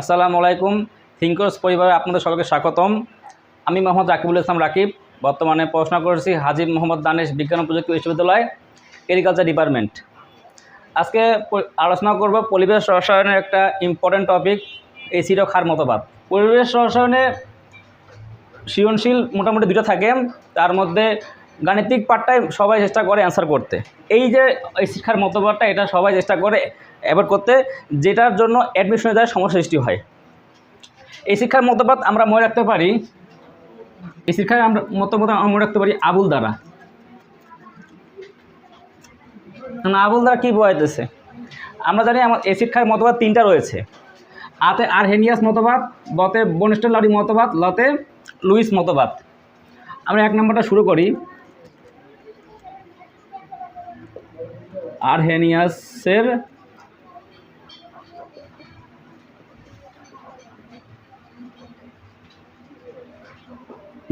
আসসালামু আলাইকুম। থিঙ্কর্স পরিবারে আপনাদের সবাইকে স্বাগতম। আমি মোহাম্মদ রাকিবুল ইসলাম রাকিব। বর্তমানে পড়াশোনা করেছি হাজিব মোহাম্মদ দানেশ বিজ্ঞান প্রযুক্তি বিশ্ববিদ্যালয়, এগ্রিকালচার ডিপার্টমেন্ট। আজকে আলোচনা করব পরিবেশ রসায়নের একটা ইম্পর্টেন্ট টপিক এই ক্ষার মতবাদ। পরিবেশ রসায়নে সৃজনশীল মোটামুটি দুটো থাকে। তার মধ্যে গাণিতিক পার্টটাই সবাই চেষ্টা করে অ্যান্সার করতে। এই যে, এই শিক্ষার মতবাদটা, এটা সবাই চেষ্টা করে অ্যাভয়েড করতে, যেটার জন্য অ্যাডমিশনে যায়, সমস্যা সৃষ্টি হয়। এই শিক্ষার মতবাদ আমরা মনে রাখতে পারি, এই শিক্ষার আমরা, মতবাদ আমরা মনে রাখতে পারি আবুল দ্বারা। আবুল দ্বারা কী বোঝাইতেছে? আমরা জানি আমার, এই শিক্ষার মতবাদ তিনটা রয়েছে। আতে আরহেনিয়াস মতবাদ, বতে বনিষ্ঠ লাউরি মতবাদ, লতে লুইস মতবাদ। আমরা এক নম্বরটা শুরু করি। আরহেনিয়াসের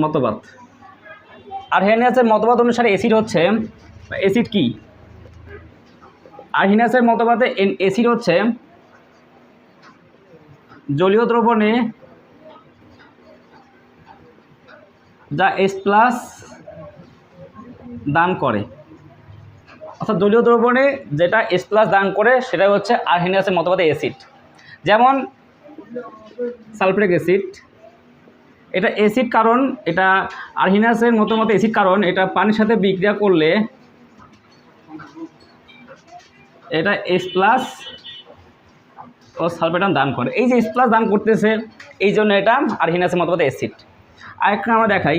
মতবাদ। আরহেনিয়াসের মতবাদ অনুসারে অ্যাসিড হচ্ছে অ্যাসিড কি? আরহেনিয়াসের মতবাদে অ্যাসিড হচ্ছে জলীয় দ্রবণে যা এস প্লাস দান করে। অর্থাৎ জলীয় দ্রবণে যেটা এস প্লাস দান করে সেটা হচ্ছে আরহেনিয়াসের মতবাদে অ্যাসিড যেমন সালফ্রিক অ্যাসিড এটা অ্যাসিড কারণ, এটা আরহিনাসের মতো মতো অ্যাসিড কারণ, এটা পানির সাথে বিক্রিয়া করলে এটা এস প্লাস ও সালফেটান দান করে। এই যে এস প্লাস দান করতেছে, এই জন্য এটা আরহিনাসের মতো মতো অ্যাসিড আরেকটা আমরা দেখাই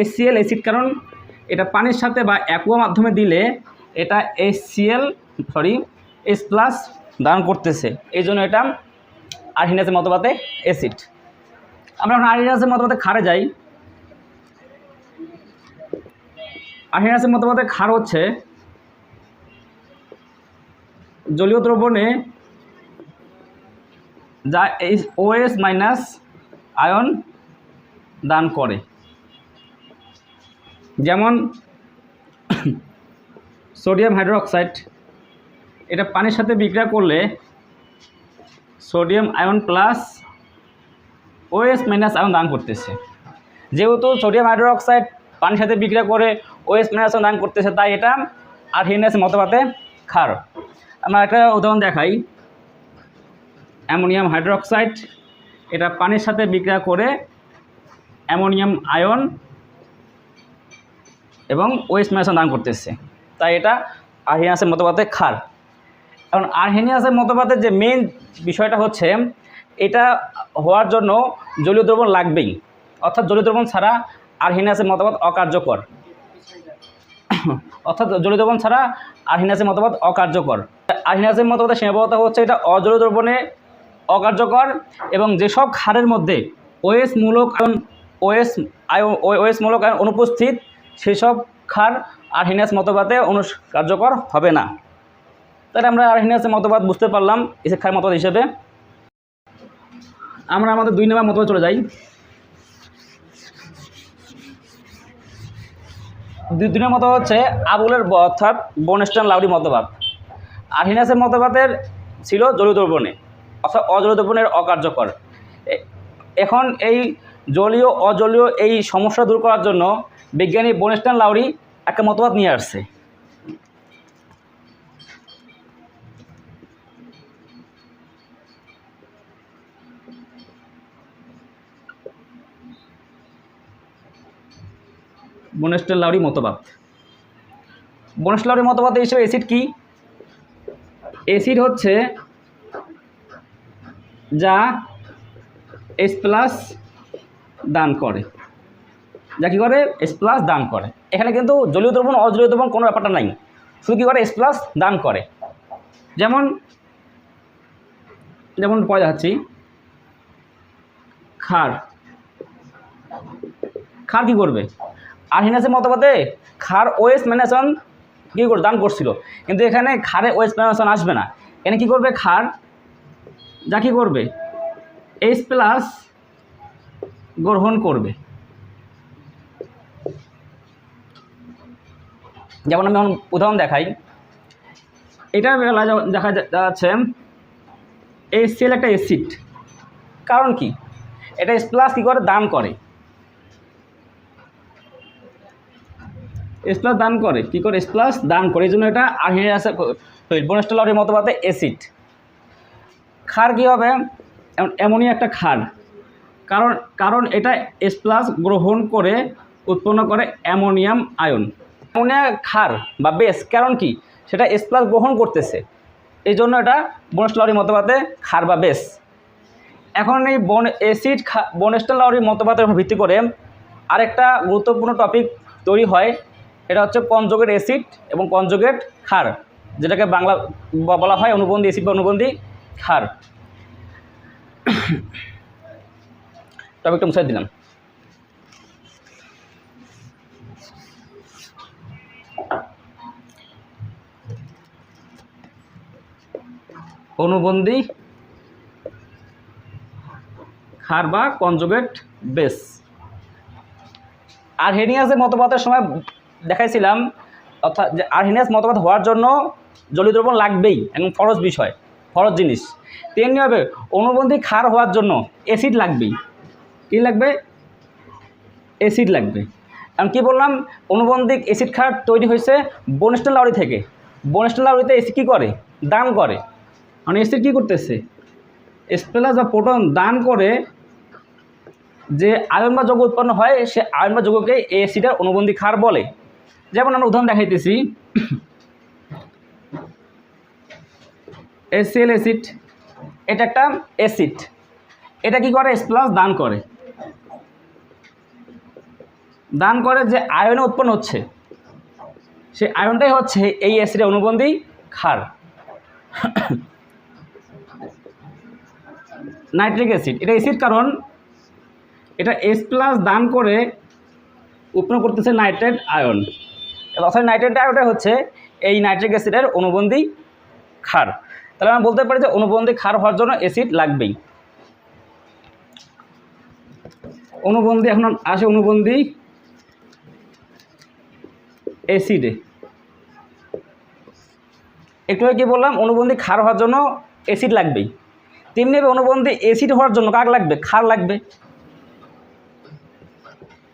এসসিএল অ্যাসিড কারণ এটা পানির সাথে বা অ্যাকুয়া মাধ্যমে দিলে এটা এসসিএল সরি এস প্লাস দান করতেছে। এই জন্য এটা আরহিনাসের মতবাদে অ্যাসিড আমরা এখন আরহিনাসের মতবাদে খারে যাই। আরহিনাসের মতবাদে খার হচ্ছে জলীয় দ্রবণে যা ওএস মাইনাস আয়ন দান করে। যেমন সোডিয়াম হাইড্রোক্সাইড, এটা পানির সাথে বিক্রিয়া করলে sodium ion plus O H minus ion দান করতেছে। যেহেতু সোডিয়াম হাইড্রোক্সাইড পানির সাথে বিক্রিয়া করে ওএস মাইনাস আয়ন দান করতেছে, তাই এটা আর হিনেস মতবাদে ক্ষার। আমরা একটা উদাহরণ দেখাই। অ্যামোনিয়াম হাইড্রোক্সাইড, এটা পানির সাথে বিক্রিয়া করে অ্যামোনিয়াম আয়ন এবং ওয়েস্ট ম্যাসন দান করতেছে। তাই এটা আরহেনিয়াসের মতবাদে খার। কারণ আরহেনিয়াসের মতবাদের যে মেন বিষয়টা হচ্ছে, এটা হওয়ার জন্য জলীয় দ্রবণ লাগবেই। অর্থাৎ জলীয় দ্রবণ ছাড়া আরহেনিয়াসের মতবাদ অকার্যকর। অর্থাৎ জলীয় দ্রবণ ছাড়া আরহিনাসের মতবাদ অকার্যকর। আরহিনাসের মতবাদের সীমাবদ্ধতা হচ্ছে এটা অজলীয় দ্রবণে অকার্যকর এবং যেসব খারের মধ্যে ওএস মূলক ওএস ওএস মূলক অনুপস্থিত সেসব ক্ষার আরহিনাস মতবাদে অনু কার্যকর হবে না। তাহলে আমরা আরহিনাসের মতবাদ বুঝতে পারলাম এই ক্ষার মতবাদ হিসেবে। আমরা আমাদের দুই নম্বর মতবাদ চলে যাই। দুই দিনের মতো হচ্ছে আবুলের অর্থাৎ বনস্টান লাউরি মতবাদ। আরহিনাসের মতবাদের ছিল জলীয় দ্রবণে অর্থাৎ অজলীয় দ্রবণের অকার্যকর। এখন এই জলীয়, অজলীয় এই সমস্যা দূর করার জন্য বিজ্ঞানী বনস্টান লাউরি একটা মতবাদ নিয়ে আসছে। বনস্টান লাউরি মতবাদ। বনস্টান লাউরি মতবাদ হিসেবে অ্যাসিড কি? অ্যাসিড হচ্ছে যা এস প্লাস দান করে। যা কী করে? এস প্লাস দান করে। এখানে কিন্তু জলীয় দ্রবণ, অজলীয় দ্রবণ কোনো ব্যাপারটা নাই। শুধু কী করে? এস প্লাস দান করে। যেমন যেমন পয় যাচ্ছি খার খার কী করবে? আর হিনাসের মতবাদে খার ওয়েস ম্যানেশন কী করে? দান করছিল। কিন্তু এখানে খারে ওয়েস ম্যানেশন আসবে না। এখানে কী করবে? খার যা কী করবে? এইচ প্লাস গ্রহণ করবে। যেমন আমি এখন উদাহরণ দেখাই। এটা বেলা দেখা যাচ্ছে এই সেল একটা এসিড কারণ কি? এটা এস প্লাস কী করে? দান করে। এস প্লাস দান করে। কী করে? এস প্লাস দান করে। এই জন্য এটা আর্হিনিয়াসের বনস্টেলরের মতবাদে অ্যাসিড ক্ষার কী হবে? এমন- এমনই একটা ক্ষার। কারণ কারণ এটা এস প্লাস গ্রহণ করে, উৎপন্ন করে অ্যামোনিয়াম আয়ন। অ্যামোনিয়া ক্ষার বা বেস কারণ কি? সেটা এস প্লাস গ্রহণ করতেছে। এই জন্য এটা বনস্টেলরের মতবাদে ক্ষার বা বেস এখন এই বন অ্যাসিড বনেস্টেলরির মতবাদের উপর ভিত্তি করে আরেকটা গুরুত্বপূর্ণ টপিক তৈরি হয়। এটা হচ্ছে কনজুগেট অ্যাসিড এবং কনজুগেট ক্ষার যেটাকে বাংলা বলা হয় অনুবন্ধী অ্যাসিড বা অনুবন্ধী ক্ষার টপিকটা মুছে দিলাম। অনুবন্ধী ক্ষার বা কনজুগেট বেস। আর হেনিয়াসের মতবাদের সময় দেখাইছিলাম, অর্থাৎ যে আরহেনিয়াস মতবাদ হওয়ার জন্য জলীয় দ্রবণ লাগবেই এবং ফরজ বিষয়, ফরজ জিনিস। তেমনিভাবে অনুবন্ধী ক্ষার হওয়ার জন্য অ্যাসিড লাগবেই। কী লাগবে? অ্যাসিড লাগবে। আমি কী বললাম? অনুবন্ধিক অ্যাসিড ক্ষার তৈরি হয়েছে বনেস্টেল লাউরি থেকে। বনেস্টেল লাউরিতে এসিড কী করে? দান করে। মানে অ্যাসিড কী করতেছে? স্পেলাস বা প্রোটন দান করে যে আয়ন বা যৌগ উৎপন্ন হয়, সে আয়ন বা যৌগকে এই অ্যাসিডের অনুবন্ধী ক্ষার বলে। যেমন আমরা উদাহরণ দেখাইতেছি। এসিএল অ্যাসিড এটা একটা অ্যাসিড এটা কি করে? এস প্লাস দান করে। দান করে যে আয়নে উৎপন্ন হচ্ছে। সে আয়নটাই হচ্ছে এই অ্যাসিডের অনুবন্ধী ক্ষার। Nitric acid. এটা অ্যাসিড কারণ এটা এস প্লাস দান করে উৎপন্ন করতেছে নাইট্রেট আয়ন। অর্থাৎ নাইট্রেট আয়নটা হচ্ছে এই নাইট্রিক অ্যাসিডের অনুবন্ধী ক্ষার। তাহলে আমরা বলতে পারি যে অনুবন্ধী ক্ষার হওয়ার জন্য অ্যাসিড লাগবেই। অনুবন্ধী, এখন আসে অনুবন্ধী অ্যাসিডে। একটু কি বললাম? অনুবন্ধী ক্ষার হওয়ার জন্য অ্যাসিড লাগবেই। তেমনিভাবে অনুবন্ধী অ্যাসিড হওয়ার জন্য কাক লাগবে? ক্ষার লাগবে।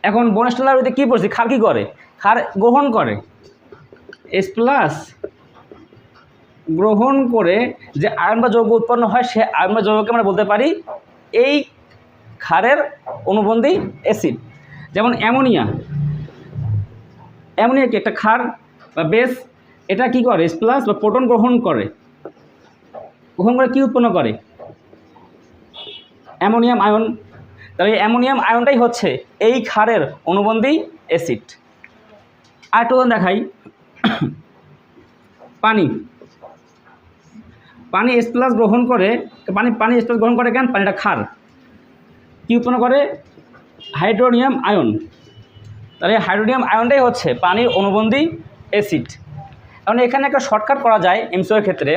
এখন বনস্টেলারিতে কী পড়ছি? ক্ষার কী করে? খার গ্রহণ করে। এস প্লাস গ্রহণ করে যে আয়ন বা যৌগ উৎপন্ন হয়, সে আয়ন বা যৌগকে আমরা বলতে পারি এই খারের অনুবন্ধী অ্যাসিড যেমন অ্যামোনিয়া। অ্যামোনিয়া কি একটা খার বা বেস এটা কি করে? এস প্লাস বা প্রোটন গ্রহণ করে। গ্রহণ করে কী উৎপন্ন করে? Ammonium ion. তাহলে অ্যামোনিয়াম আয়নটাই হচ্ছে এই ক্ষারের অনুবন্ধী অ্যাসিড। আর একটু দেখাই। পানি। পানি এস প্লাস গ্রহণ করে, পানি পানি এস প্লাস গ্রহণ করে কেন? পানিটা ক্ষার। কী উৎপন্ন করে? Hydronium ion. তাহলে হাইড্রোনিয়াম আয়নটাই হচ্ছে পানির অনুবন্ধী অ্যাসিড। কারণ এখানে একটা শর্টকাট করা যায় এমসিওর ক্ষেত্রে।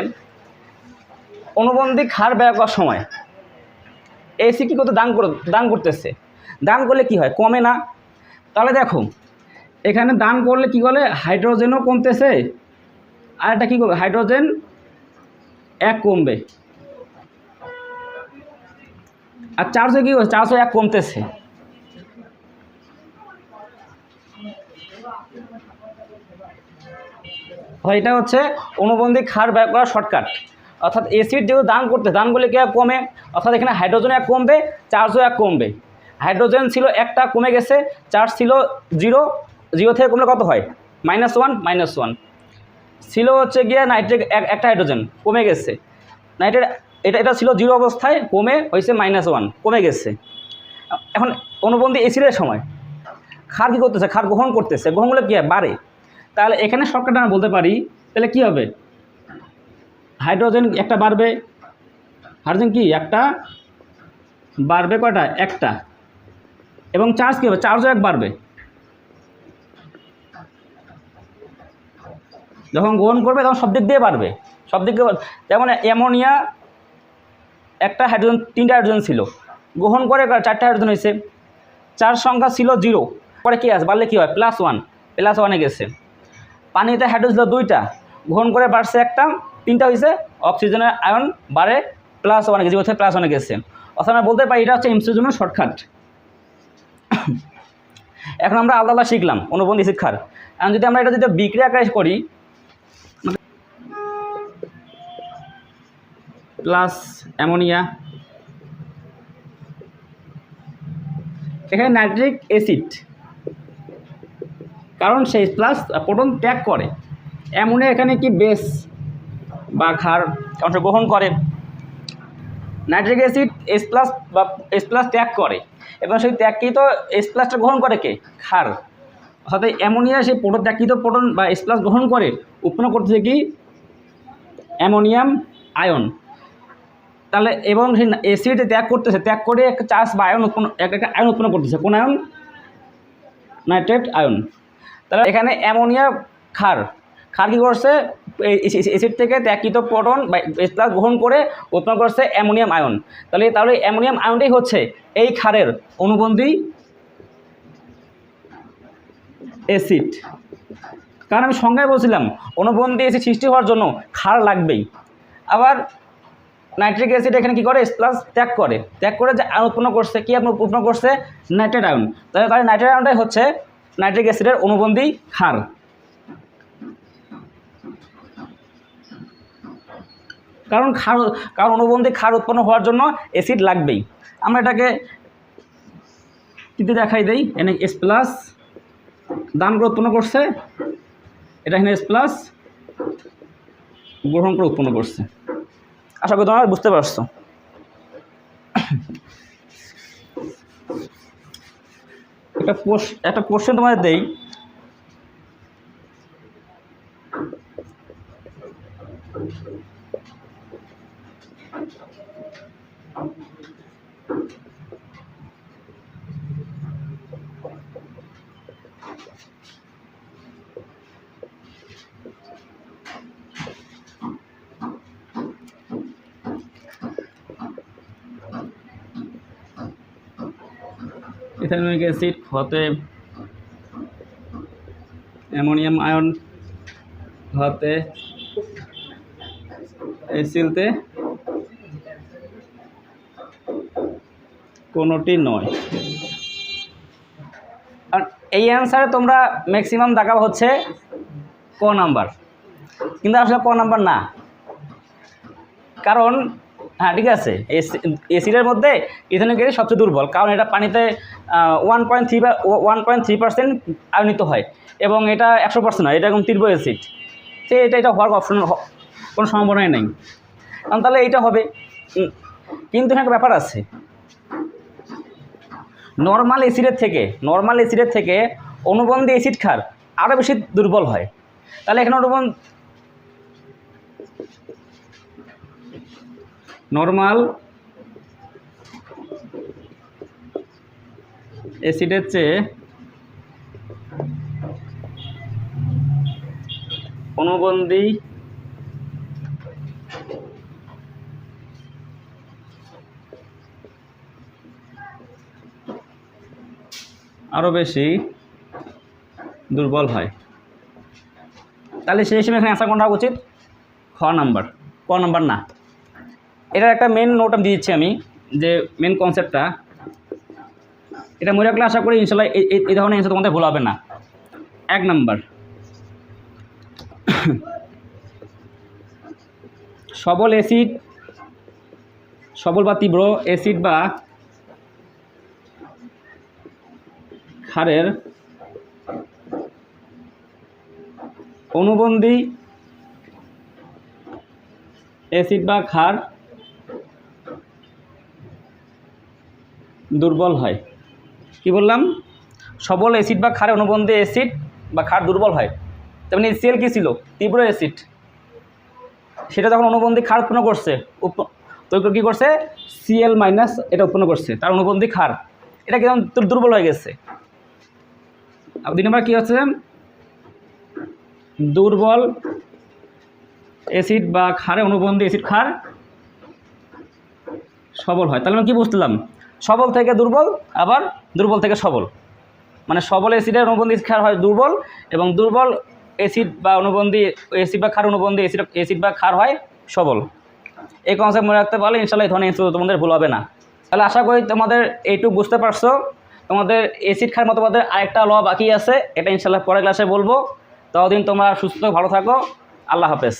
অনুবন্ধী ক্ষার ব্যয় করার সময়। এসি কী করতে দান করে দান করতেছে। দান করলে কি হয়? কমে না। তাহলে দেখো, এখানে দান করলে কি বলে? হাইড্রোজেনও কমতেছে, আর এটা কী করবে? হাইড্রোজেন এক কমবে। আর চারশো কী করছে? চারশো এক কমতেছে। এটা হচ্ছে অনুবন্ধী ক্ষার ব্যয় করা শর্টকাট। অর্থাৎ এসিড যেহেতু দান করতে, দান করলে কী কমে? অর্থাৎ এখানে হাইড্রোজেন এক কমবে চার্জও এক কমবে। হাইড্রোজেন ছিল একটা, কমে গেছে চার্জ ছিল জিরো জিরো থেকে কমলে কত হয়? মাইনাস ওয়ান মাইনাস ওয়ান ছিল হচ্ছে গিয়ে নাইট্রিক একটা হাইড্রোজেন কমে গেছে। নাইট্রেট এটা এটা ছিল জিরো অবস্থায়, কমে হয়েছে মাইনাস ওয়ান কমে গেছে। এখন অনুবন্ধী এসিডের সময়, ক্ষার কী করতেছে? ক্ষার গ্রহণ করতেছে, গ্রহণ করলে কী বাড়ে। তাহলে এখানে শর্টকাট আমরা বলতে পারি, তাহলে কী হবে? হাইড্রোজেন একটা বাড়বে, হাইড্রোজেন কি? একটা বাড়বে কয়টা? একটা। এবং চার্জ কী হবে? চার্জও এক বাড়বে। যখন গ্রহণ করবে, তখন সব দিক দিয়ে বাড়বে। সব দিক দিয়ে। যেমন অ্যামোনিয়া একটা হাইড্রোজেন, তিনটা হাইড্রোজেন ছিল। গ্রহণ করে চারটে হাইড্রোজেন হয়েছে। চার সংখ্যা ছিল জিরো। পরে কী আছে? বাড়লে কী হয়? প্লাস ওয়ান প্লাস ওয়ানে গেছে। পানিতে হাইড্রোজেন ছিল দুইটা। গ্রহণ করে বাড়ছে একটা তিনটা হয়েছে অক্সিজেনের আয়ন বাড়ে প্লাস ওয়ানে গেছে কোথায় প্লাস ওয়ানে গেছে। অর্থাৎ আমরা বলতে পারি এটা হচ্ছে এমসির জন্য শর্টকাট এখন আমরা আলাদা আলাদা শিখলাম, অনুবন্ধী শিক্ষার। এখন যদি আমরা এটা যদি বিক্রিয়া আকারে করি প্লাস অ্যামোনিয়া এখানে নাইট্রিক অ্যাসিড কারণ সেই প্লাস প্রোটন ত্যাগ করে। অ্যামোনিয়া এখানে কি বেস বা ক্ষার অংশগ্রহণ করে। নাইট্রিক অ্যাসিড এস প্লাস বা এস প্লাস ত্যাগ করে। এবং সেই ত্যাগকৃত এস প্লাসটা গ্রহণ করে কে? ক্ষার অর্থাৎ অ্যামোনিয়া সেই প্রোটন, ত্যাগকৃত প্রোটন বা এস প্লাস গ্রহণ করে, উৎপন্ন করতেছে কি? Ammonium ion. তাহলে এবং সেই অ্যাসিড ত্যাগ করতেছে, ত্যাগ করে একটা চাষ বা আয়ন উৎপন্ন, এক একটা আয়ন উৎপন্ন করতেছে। কোন আয়ন? Nitrate ion. তাহলে এখানে অ্যামোনিয়া ক্ষার ক্ষার কী করছে এসিড থেকে ত্যাগকৃত প্রোটন বা প্লাস গ্রহণ করে উৎপন্ন করছে অ্যামোনিয়াম আয়ন। তাহলে তাহলে অ্যামোনিয়াম আয়নটাই হচ্ছে এই ক্ষারের অনুবন্ধী অ্যাসিড কারণ আমি সংজ্ঞায় বলছিলাম, অনুবন্ধী অ্যাসিড সৃষ্টি হওয়ার জন্য ক্ষার লাগবেই। আবার নাইট্রিক অ্যাসিড এখানে কী করে? প্লাস ত্যাগ করে। ত্যাগ করে যে আয়ন উৎপন্ন করছে, কী আপনার উৎপন্ন করছে? Nitrate ion. তাহলে তাহলে নাইট্রেট আয়নটাই হচ্ছে নাইট্রিক অ্যাসিডের অনুবন্ধী ক্ষার। কারণ ক্ষার, কারণ অনুবন্ধী ক্ষার উৎপন্ন হওয়ার জন্য অ্যাসিড লাগবেই। আমরা এটাকে কীতে দেখাই দেই। এনে এস প্লাস দান করে উৎপন্ন করছে। এটা এখানে এস প্লাস গ্রহণ করে উৎপন্ন করছে। আশা করি তোমরা বুঝতে পারছ। একটা একটা কোশ্চেন তোমাদের দেই। ইথানোয়িক অ্যাসিড, হতে অ্যামোনিয়াম আয়ন, হতে এসিলতে কোনোটি নয়। আর এই অ্যান্সারে তোমরা ম্যাক্সিমাম দেখাবো হচ্ছে ক নাম্বার। কিন্তু আসলে ক নাম্বার না। কারণ হ্যাঁ ঠিক আছে। এসি এসিডের মধ্যে ইথানিক অ্যাসিড সবচেয়ে দুর্বল, কারণ এটা পানিতে one point three one point three percent আয়নিত হয় এবং এটা একশো পার্সেন্ট হয়, এটা একদম তীব্র অ্যাসিড সে এটা এটা হওয়ার অপশন কোনো সম্ভাবনাই নেই। কারণ তাহলে এইটা হবে। কিন্তু এখানে একটা ব্যাপার আছে। নর্মাল অ্যাসিডের থেকে নর্মাল অ্যাসিডের থেকে অনুবন্ধী অ্যাসিড খার আরও বেশি দুর্বল হয়। তাহলে এখানে অনুবন্ধ নর্মাল অ্যাসিডের চেয়ে অনুবন্ধী আরও বেশি দুর্বল হয়। তাহলে সেই হিসেবে এখানে অ্যান্সার কোনটা উচিত? খ নাম্বার ক নাম্বার না। এটার একটা মেন নোট আমি দিয়ে দিচ্ছি আমি, যে মেন কনসেপ্টটা এটা মনে রাখলে আশা করি ইনশাল্লাহ এই ধরনের অ্যান্সার তোমাদের ভুল হবে না। এক নাম্বার। সবল অ্যাসিড সবল বা তীব্র অ্যাসিড বা ক্ষারের অনুবন্ধী অ্যাসিড বা ক্ষার দুর্বল হয়। কি বললাম? সবল অ্যাসিড বা ক্ষারে অনুবন্ধী অ্যাসিড বা ক্ষার দুর্বল হয়। তেমনি সেল কী ছিল? তীব্র অ্যাসিড সেটা যখন অনুবন্ধী খার উৎপন্ন করছে তো কী করছে? সিএল মাইনাস এটা উৎপন্ন করছে, তার অনুবন্ধী ক্ষার। এটা কেমন দুর্বল হয়ে গেছে। আর দুই নম্বর কী হচ্ছে? দুর্বল অ্যাসিড বা ক্ষারে অনুবন্ধী অ্যাসিড ক্ষার সবল হয়। তাহলে আমি কী বুঝলাম? সবল থেকে দুর্বল, আবার দুর্বল থেকে সবল। মানে সবল অ্যাসিডের অনুবন্ধী ক্ষার হয় দুর্বল এবং দুর্বল অ্যাসিড বা অনুবন্ধী অ্যাসিড বা ক্ষার অনুবন্ধী অ্যাসিড অ্যাসিড বা ক্ষার হয় সবল। এই কনসেপ্ট মনে রাখতে পারলে ইনশাল্লাহ ধরনের ইনস্টিটিউট তোমাদের ভুল হবে না। তাহলে আশা করি তোমাদের এইটুকু বুঝতে পারছ। তোমাদের এসিড খার মতো তোমাদের আরেকটা ল বাকি আছে, এটা ইনশাল্লাহ পরের ক্লাসে বলব। ততদিন তোমরা সুস্থ, ভালো থাকো। আল্লাহ হাফেজ।